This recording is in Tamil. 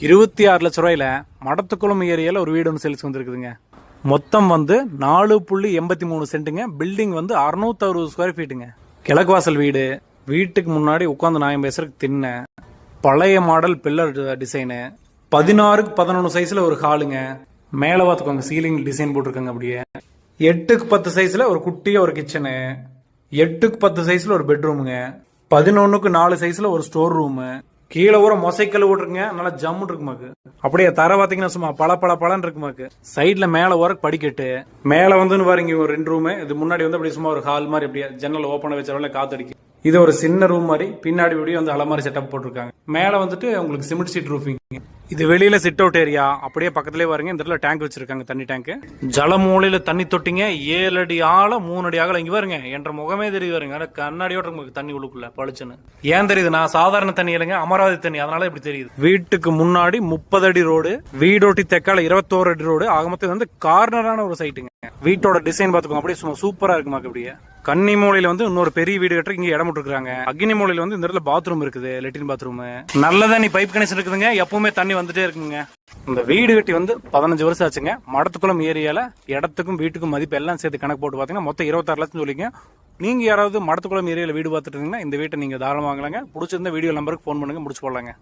இருபத்தி ஆறு லட்ச ரூபாயில மடத்துக்குளம் ஏரியால ஒரு வீடு ஒன்று சேல்ஸ் வந்திருக்குதுங்க. மொத்தம் வந்து நாலு புள்ளி எண்பத்தி மூணு சென்ட்டுங்க. பில்டிங் வந்து அறுநூத்தி அறுபது ஸ்கொயர் ஃபீட்டுங்க கிழக்கு வாசல் வீடு வீட்டுக்கு முன்னாடி உட்காந்து நாயம் பேசுறதுக்கு தின்ன பழைய மாடல் பில்லர் டிசைனு பதினாறுக்கு பதினொன்று சைஸ்ல ஒரு ஹாலுங்க மேலே பார்த்துக்கோங்க சீலிங் டிசைன் போட்டிருக்காங்க அப்படியே. எட்டுக்கு பத்து சைஸ்ல ஒரு குட்டிய ஒரு கிச்சனு எட்டுக்கு பத்து சைஸ்ல ஒரு பெட்ரூமுங்க பதினொன்னுக்கு நாலு சைஸ்ல ஒரு ஸ்டோர் ரூமு கீழே ஊற மொசைக்கல் விட்டுருங்க நல்லா ஜம்முன்னு இருக்குமாக்கு அப்படியே தர பார்த்தீங்கன்னா சும்மா பல பல பலன்னு இருக்குமாக்கு சைடில் மேலே ஓர படிக்கட்டு. மேல வந்துன்னு பாருங்க ஒரு ரெண்டு ரூமு இது முன்னாடி வந்து அப்படியே சும்மா ஒரு ஹால் மாதிரி அப்படியே ஜன்னல் ஓப்பன் வச்சாலே காத்தடிக்கும். இது ஒரு சின்ன ரூம் மாதிரி பின்னாடி இப்படியே வந்து அலமாரி செட்டப் போட்டிருக்காங்க. மேல வந்துட்டு உங்களுக்கு சிமெண்ட் சீட் ரூஃபிங் இது வெளியில சிட் அவுட் ஏரியா அப்படியே பக்கத்துலேயே பாருங்க இந்த இடத்துல டேங்க் வச்சிருக்காங்க தண்ணி டேங்க் ஜல மூலையில தண்ணி தொட்டிங்க ஏழு அடி ஆழ மூணு அடி ஆகல இங்க பாருங்க. என்ற முகமே தெரியுது பாருங்க. ஆனா கண்ணாடியோட உங்களுக்கு தண்ணி உள்ளுக்குள்ள பளிச்சுன்னு. ஏன் தெரியுது? நான் சாதாரண தண்ணி இல்லைங்க அமராவதி தண்ணி. அதனால இப்படி தெரியுது. வீட்டுக்கு முன்னாடி முப்பது அடி ரோடு வீடோட்டி தெக்கால இருபத்தோரு அடி ரோடு ஆக மொத்தம் இது வந்து கார்னரான ஒரு சைட்டுங்க வீட்டோட டிசைன் பார்த்துக்கோங்க. அப்படியே சும்மா சூப்பரா இருக்குமா அப்படியே. கன்னி மூலையில வந்து இன்னொரு பெரிய வீடு கட்டுற இங்க இடம் விட்டுருக்காங்க அக்னி மூலையில வந்து இந்த இடத்துல பாத்ரூம் இருக்குது லெட்டின் பாத்ரூம் நல்ல தண்ணி பைப் கனெக்ஷன் இருக்குதுங்க. எப்பவுமே தண்ணி வந்துட்டே இருக்குங்க. இந்த வீடு கட்டி வந்து பதினஞ்சு வருஷம் ஆச்சுங்க. மடத்துக்குளம் ஏரியால இடத்துக்கும் வீட்டுக்கும் மதிப்பு எல்லாம் சேர்த்து கணக்கு போட்டு பாத்தீங்கன்னா மொத்தம் இருபத்தாறு லட்சம் சொல்லிங்க. நீங்க யாராவது மடத்துக்குளம் ஏரியால வீடு பார்த்துட்டு இருந்தீங்கன்னா இந்த வீட்டை நீங்க தாராளமாக வாங்கலாங்க. பிடிச்சிருந்த வீடியோ நம்பருக்கு ஃபோன் பண்ணுங்க முடிச்சு போடலாங்க.